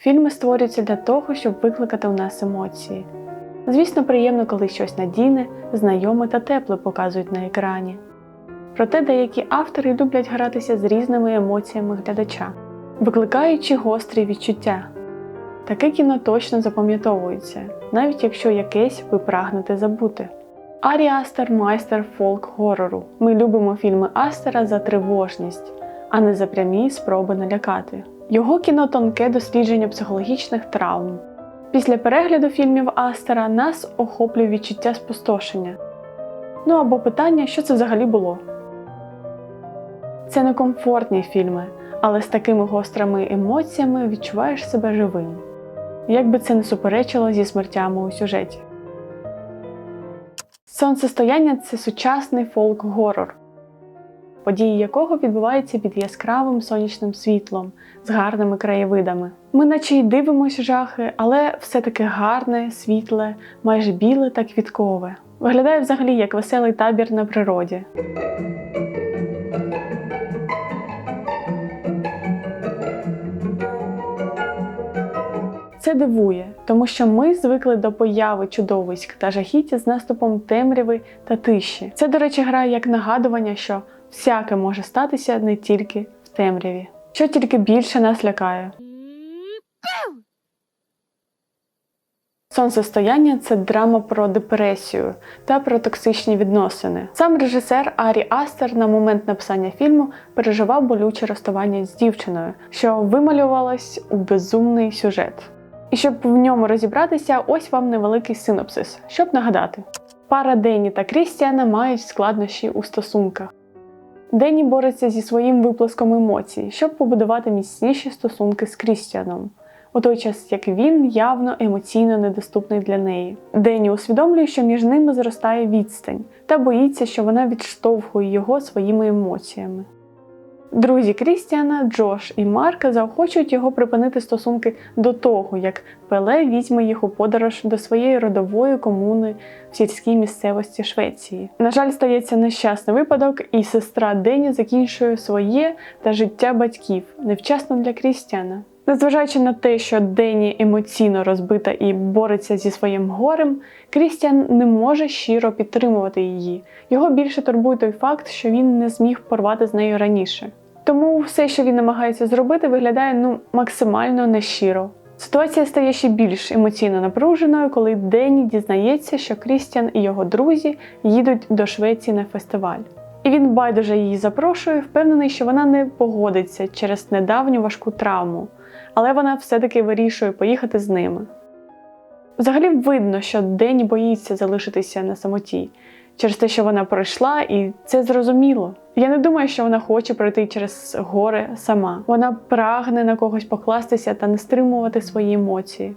Фільми створюються для того, щоб викликати у нас емоції. Звісно, приємно, коли щось надійне, знайоме та тепле показують на екрані. Проте деякі автори люблять гратися з різними емоціями глядача, викликаючи гострі відчуття. Таке кіно точно запам'ятовується, навіть якщо якесь ви прагнете забути. Арі Астер майстер фолк горору. Ми любимо фільми Астера за тривожність, а не за прямі спроби налякати. Його кіно тонке дослідження психологічних травм. Після перегляду фільмів Астера нас охоплює відчуття спустошення. Ну або питання, що це взагалі було. Це некомфортні фільми, але з такими гострими емоціями відчуваєш себе живим. Як би це не суперечило зі смертями у сюжеті. Сонцестояння це сучасний фолк-горор, події якого відбуваються під яскравим сонячним світлом з гарними краєвидами. Ми наче й дивимося жахи, але все таки гарне, світле, майже біле та квіткове. Виглядає взагалі як веселий табір на природі. Це дивує, тому що ми звикли до появи чудовиськ та жахіття з наступом темряви та тиші. Це, до речі, грає як нагадування, що всяке може статися не тільки в темряві, що тільки більше нас лякає. Сонцестояння це драма про депресію та про токсичні відносини. Сам режисер Арі Астер на момент написання фільму переживав болюче розставання з дівчиною, що вималювалась у безумний сюжет. І щоб в ньому розібратися, ось вам невеликий синопсис, щоб нагадати. Пара Денні та Крістіана мають складнощі у стосунках. Денні бореться зі своїм виплеском емоцій, щоб побудувати міцніші стосунки з Крістіаном, у той час як він явно емоційно недоступний для неї. Денні усвідомлює, що між ними зростає відстань, та боїться, що вона відштовхує його своїми емоціями. Друзі Крістіана, Джош і Марка заохочують його припинити стосунки до того, як Пеле візьме їх у подорож до своєї родової комуни в сільській місцевості Швеції. На жаль, стається нещасний випадок, і сестра Дені закінчує своє та життя батьків невчасно для Крістіана. Незважаючи на те, що Дені емоційно розбита і бореться зі своїм горем, Крістіан не може щиро підтримувати її. Його більше турбує той факт, що він не зміг порвати з нею раніше. Тому все, що він намагається зробити, виглядає ну максимально нещиро. Ситуація стає ще більш емоційно напруженою, коли Дені дізнається, що Крістіан і його друзі їдуть до Швеції на фестиваль. І він байдуже її запрошує, впевнений, що вона не погодиться через недавню важку травму, але вона все-таки вирішує поїхати з ними. Взагалі видно, що Дені боїться залишитися на самоті через те, що вона пройшла, і це зрозуміло. Я не думаю, що вона хоче пройти через горе сама. Вона прагне на когось покластися та не стримувати свої емоції.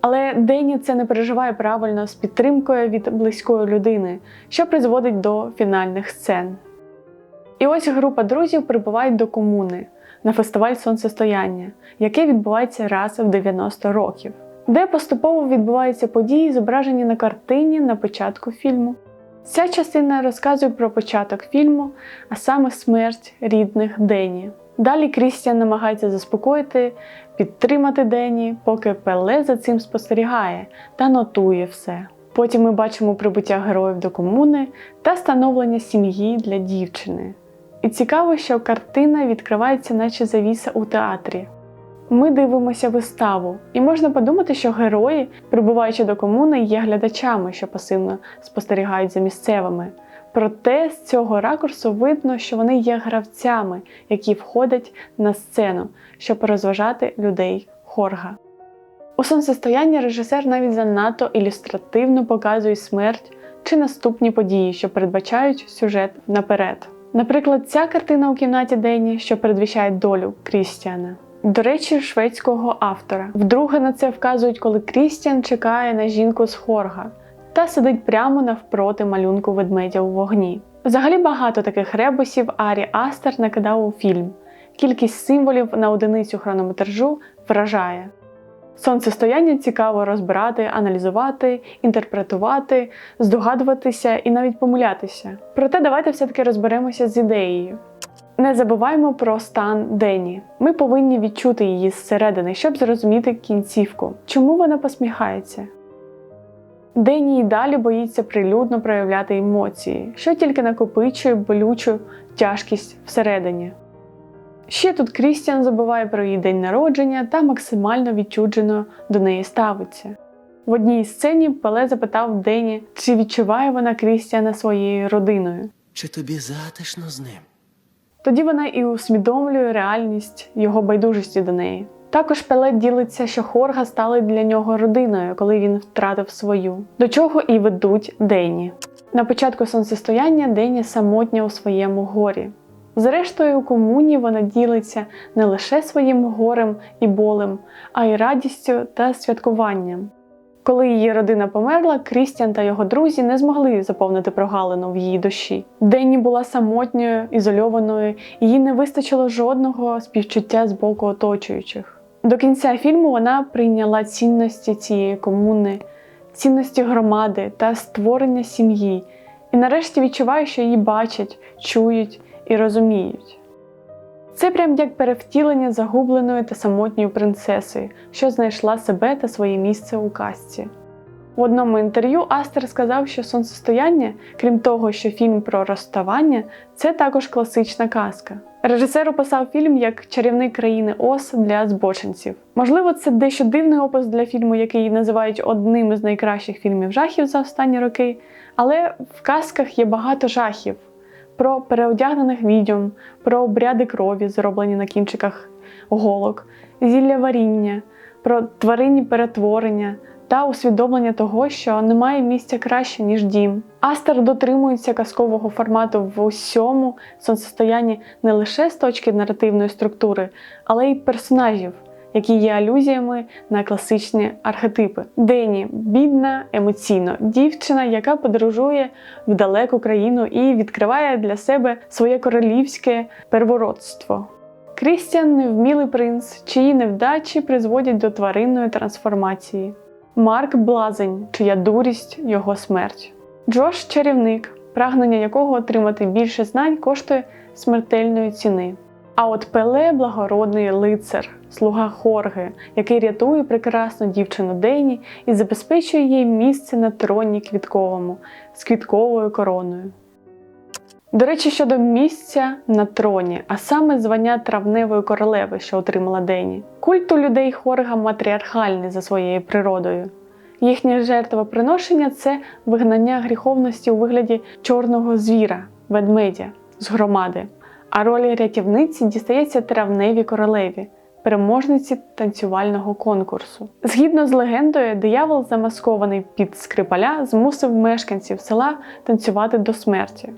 Але Дені це не переживає правильно з підтримкою від близької людини, що призводить до фінальних сцен. І ось група друзів прибувають до комуни на фестиваль сонцестояння, який відбувається раз в 90 років, де поступово відбуваються події, зображені на картині на початку фільму. Ця частина розказує про початок фільму, а саме смерть рідних Дені. Далі Крістіан намагається заспокоїти, підтримати Дені, поки Пеле за цим спостерігає та нотує все. Потім ми бачимо прибуття героїв до комуни та становлення сім'ї для дівчини. І цікаво, що картина відкривається, наче завіса у театрі. Ми дивимося виставу, і можна подумати, що герої, прибуваючи до комуни, є глядачами, що пасивно спостерігають за місцевими. Проте з цього ракурсу видно, що вони є гравцями, які входять на сцену, щоб розважати людей хорга. У сонцестоянні режисер навіть занадто ілюстративно показує смерть чи наступні події, що передбачають сюжет наперед. Наприклад, ця картина у кімнаті Дені, що передвіщає долю Крістіана. До речі, шведського автора. Вдруге на це вказують, коли Крістіан чекає на жінку з хорга та сидить прямо навпроти малюнку ведмедя у вогні. Взагалі багато таких ребусів Арі Астер накидав у фільм. Кількість символів на одиницю хронометражу вражає. Сонцестояння цікаво розбирати, аналізувати, інтерпретувати, здогадуватися і навіть помилятися. Проте давайте все-таки розберемося з ідеєю. Не забуваємо про стан Дені. Ми повинні відчути її зсередини, щоб зрозуміти кінцівку. Чому вона посміхається? Дені й далі боїться прилюдно проявляти емоції, що тільки накопичує болючу тяжкість всередині. Ще тут Крістіан забуває про її день народження та максимально відчуджено до неї ставиться. В одній сцені Пеле запитав Дені, чи відчуває вона Крістіана своєю родиною. Чи тобі затишно з ним? Тоді вона і усвідомлює реальність його байдужості до неї. Також Пеле ділиться, що Хорга стали для нього родиною, коли він втратив свою, до чого і ведуть Дені. На початку сонцестояння Дені самотня у своєму горі. Зрештою, у комуні вона ділиться не лише своїм горем і болем, а й радістю та святкуванням. Коли її родина померла, Крістіан та його друзі не змогли заповнити прогалину в її душі. Денні була самотньою, ізольованою, і їй не вистачило жодного співчуття з боку оточуючих. До кінця фільму вона прийняла цінності цієї комуни, цінності громади та створення сім'ї, і нарешті відчуває, що її бачать, чують і розуміють. Це прям як перевтілення загубленої та самотньої принцеси, що знайшла себе та своє місце у казці. В одному інтерв'ю Астер сказав, що сонцестояння, крім того, що фільм про розставання, це також класична казка. Режисер описав фільм як чарівник країни Оз для збочинців. Можливо, це дещо дивний опис для фільму, який називають одним із найкращих фільмів жахів за останні роки, але в казках є багато жахів про переодягнених відьом, про обряди крові, зроблені на кінчиках голок, зілля варіння, про тваринні перетворення та усвідомлення того, що немає місця краще, ніж дім. Астер дотримується казкового формату в усьому сонцестоянні не лише з точки наративної структури, але й персонажів. Які є алюзіями на класичні архетипи. Дені бідна, емоційно дівчина, яка подорожує в далеку країну і відкриває для себе своє королівське первородство. Крістіан невмілий принц, чиї невдачі призводять до тваринної трансформації. Марк блазень, чия дурість його смерть. Джош чарівник, прагнення якого отримати більше знань коштує смертельної ціни. А от Пеле благородний лицар, слуга Хорги, який рятує прекрасну дівчину Дені і забезпечує їй місце на троні квітковому з квітковою короною. До речі, щодо місця на троні, а саме звання травневої королеви, що отримала Дені. Культ у людей Хорга матріархальний за своєю природою. Їхнє жертвоприношення це вигнання гріховності у вигляді чорного звіра, ведмедя з громади. А роль рятівниці дістається травневій королеві, переможниці танцювального конкурсу. Згідно з легендою, диявол, замаскований під скрипаля, змусив мешканців села танцювати до смерті.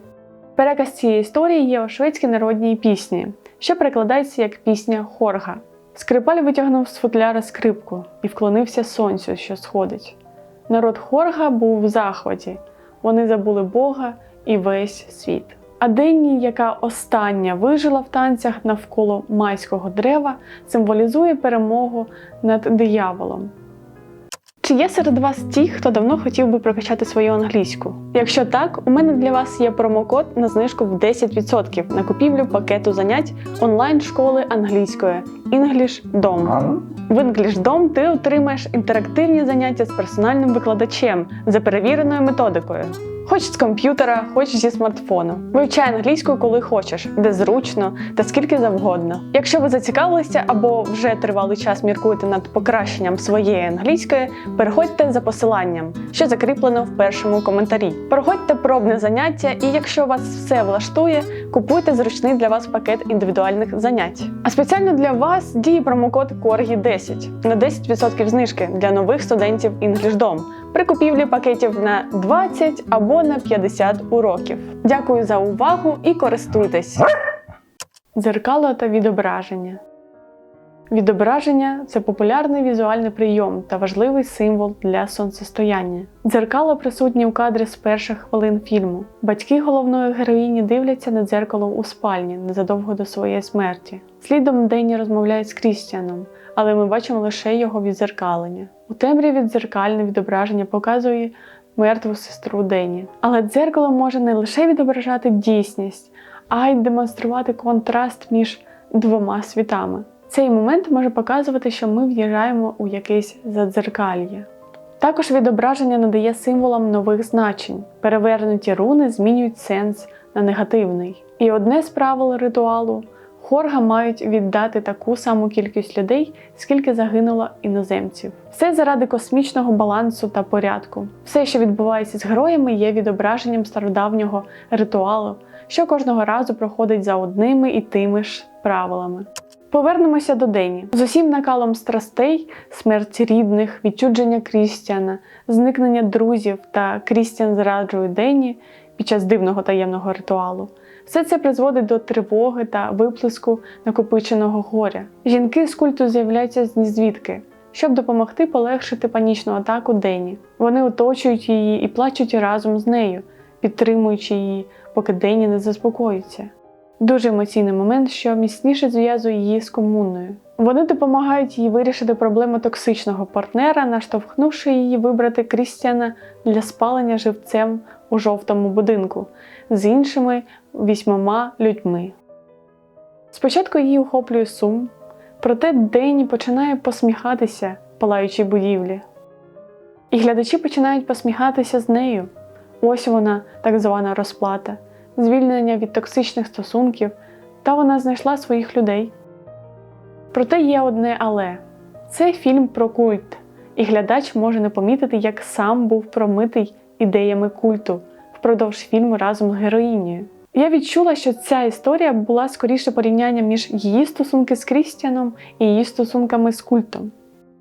Переказ цієї історії є у шведській народній пісні, що перекладається як пісня Хорга. Скрипаль витягнув з футляра скрипку і вклонився сонцю, що сходить. Народ Хорга був в захваті, вони забули Бога і весь світ. А Денні, яка остання вижила в танцях навколо майського дерева, символізує перемогу над дияволом. Чи є серед вас ті, хто давно хотів би прокачати свою англійську? Якщо так, у мене для вас є промокод на знижку в 10% на купівлю пакету занять онлайн-школи англійської EnglishDom. В EnglishDom ти отримаєш інтерактивні заняття з персональним викладачем за перевіреною методикою. Хоч з комп'ютера, хоч зі смартфону. Вивчай англійську, коли хочеш, де зручно та скільки завгодно. Якщо ви зацікавилися або вже тривалий час міркуєте над покращенням своєї англійської, переходьте за посиланням, що закріплено в першому коментарі. Проходьте пробне заняття, і якщо вас все влаштує, купуйте зручний для вас пакет індивідуальних занять. А спеціально для вас діє промокод CORGI10 на 10% знижки для нових студентів EnglishDom при купівлі пакетів на 20 або на 50 уроків. Дякую за увагу і користуйтесь! Дзеркало та відображення. Відображення це популярний візуальний прийом та важливий символ для сонцестояння. Дзеркало присутні у кадрі з перших хвилин фільму. Батьки головної героїні дивляться на дзеркало у спальні незадовго до своєї смерті. Слідом Денні розмовляють з Крістіаном, але ми бачимо лише його відзеркалення. У темряві дзеркальне відображення показує мертву сестру Дені. Але дзеркало може не лише відображати дійсність, а й демонструвати контраст між двома світами. Цей момент може показувати, що ми в'їжджаємо у якесь задзеркальє. Також відображення надає символам нових значень. Перевернуті руни змінюють сенс на негативний. І одне з правил ритуалу хорга мають віддати таку саму кількість людей, скільки загинуло іноземців. Все заради космічного балансу та порядку. Все, що відбувається з героями, є відображенням стародавнього ритуалу, що кожного разу проходить за одними і тими ж правилами. Повернемося до Дені. З усім накалом страстей, смерть рідних, відчудження Крістіана, зникнення друзів та Крістіан зраджує Дені під час дивного таємного ритуалу. Все це призводить до тривоги та виплеску накопиченого горя. Жінки з культу з'являються з нізвідки, щоб допомогти полегшити панічну атаку Дені. Вони оточують її і плачуть разом з нею, підтримуючи її, поки Дені не заспокоїться. Дуже емоційний момент, що міцніше зв'язує її з комуною. Вони допомагають їй вирішити проблему токсичного партнера, наштовхнувши її вибрати Крістіана для спалення живцем у жовтому будинку з іншими вісьмома людьми. Спочатку її охоплює сум, проте Дені починає посміхатися, палаючій будівлі. І глядачі починають посміхатися з нею. Ось вона, так звана розплата, звільнення від токсичних стосунків, та вона знайшла своїх людей. Проте є одне але це фільм про культ, і глядач може не помітити, як сам був промитий ідеями культу впродовж фільму разом з героїнею. Я відчула, що ця історія була скоріше порівнянням між її стосунки з Крістіаном і її стосунками з культом.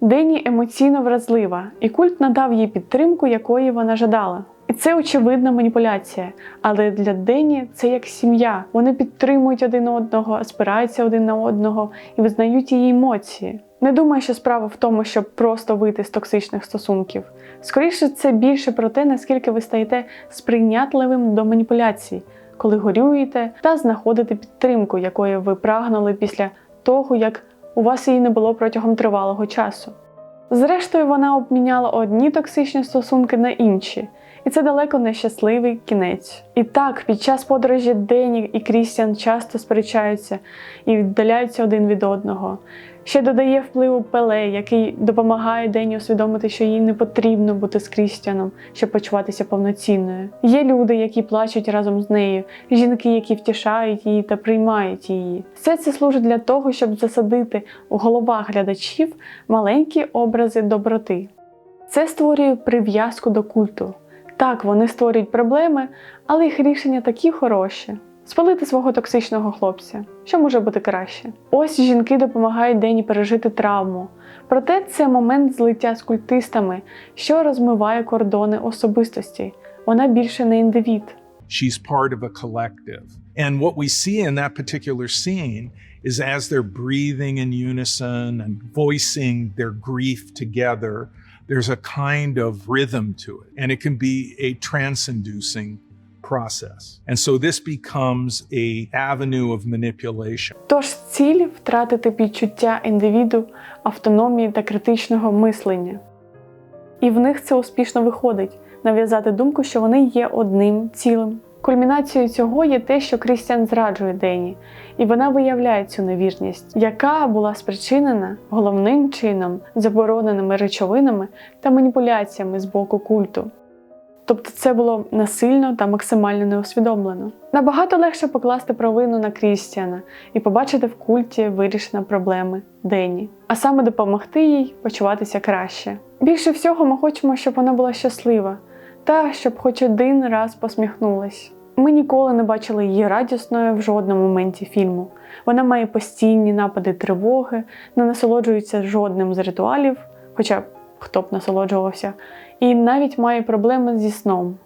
Дені емоційно вразлива, і культ надав їй підтримку, якої вона жадала. І це очевидна маніпуляція, але для Дені це як сім'я. Вони підтримують один одного, спираються один на одного і визнають її емоції. Не думаю, що справа в тому, щоб просто вийти з токсичних стосунків. Скоріше, це більше про те, наскільки ви стаєте сприйнятливим до маніпуляцій, коли горюєте та знаходите підтримку, якої ви прагнули після того, як у вас її не було протягом тривалого часу. Зрештою, вона обміняла одні токсичні стосунки на інші, і це далеко не щасливий кінець. І так, під час подорожі Дені і Крістіан часто сперечаються і віддаляються один від одного. Ще додає впливу Пеле, який допомагає Дені усвідомити, що їй не потрібно бути з Крістіаном, щоб почуватися повноцінною. Є люди, які плачуть разом з нею, жінки, які втішають її та приймають її. Все це служить для того, щоб засадити у головах глядачів маленькі образи доброти. Це створює прив'язку до культу. Так, вони створюють проблеми, але їх рішення такі хороші. Спалити свого токсичного хлопця, що може бути краще. Ось жінки допомагають Дені пережити травму. Проте це момент злиття з культистами, що розмиває кордони особистості. Вона більше не індивід. She's part of a collective. And what we see in that particular scene is as they're breathing in unison and voicing their grief together, there's a kind of rhythm to it. And it can be a trance inducing process. And so this becomes a avenue of manipulation. Тож ціль втратити відчуття індивіду, автономії та критичного мислення. І в них це успішно виходить нав'язати думку, що вони є одним цілим. Кульмінацією цього є те, що Крістіан зраджує Дені, і вона виявляє цю невірність, яка була спричинена головним чином забороненими речовинами та маніпуляціями з боку культу. Тобто це було насильно та максимально неусвідомлено. Набагато легше покласти провину на Крістіана і побачити в культі вирішення проблеми Дені, а саме допомогти їй почуватися краще. Більше всього ми хочемо, щоб вона була щаслива та щоб хоч один раз посміхнулась. Ми ніколи не бачили її радісною в жодному моменті фільму. Вона має постійні напади тривоги, не насолоджується жодним з ритуалів, хоча б хто б насолоджувався, і навіть має проблеми зі сном.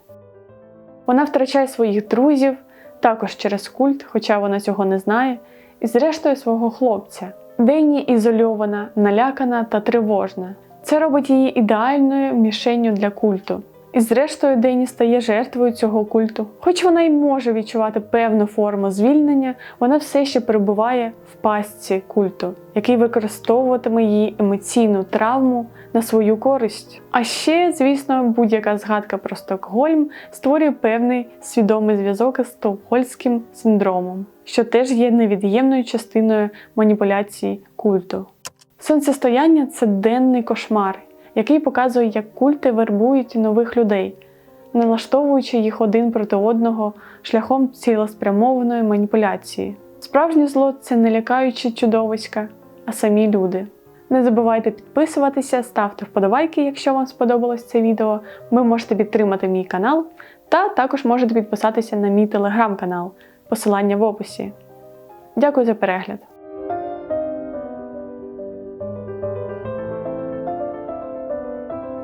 Вона втрачає своїх друзів, також через культ, хоча вона цього не знає, і зрештою свого хлопця. Денні ізольована, налякана та тривожна. Це робить її ідеальною мішенню для культу. І зрештою Дені стає жертвою цього культу. Хоч вона й може відчувати певну форму звільнення, вона все ще перебуває в пастці культу, який використовуватиме її емоційну травму на свою користь. А ще, звісно, будь-яка згадка про Стокгольм створює певний свідомий зв'язок із стокгольмським синдромом, що теж є невід'ємною частиною маніпуляції культу. Сонцестояння це денний кошмар, який показує, як культи вербують нових людей, налаштовуючи їх один проти одного шляхом цілеспрямованої маніпуляції. Справжнє зло це не лякаючі чудовиська, а самі люди. Не забувайте підписуватися, ставте вподобайки, якщо вам сподобалось це відео. Ви можете підтримати мій канал, та також можете підписатися на мій телеграм-канал, посилання в описі. Дякую за перегляд!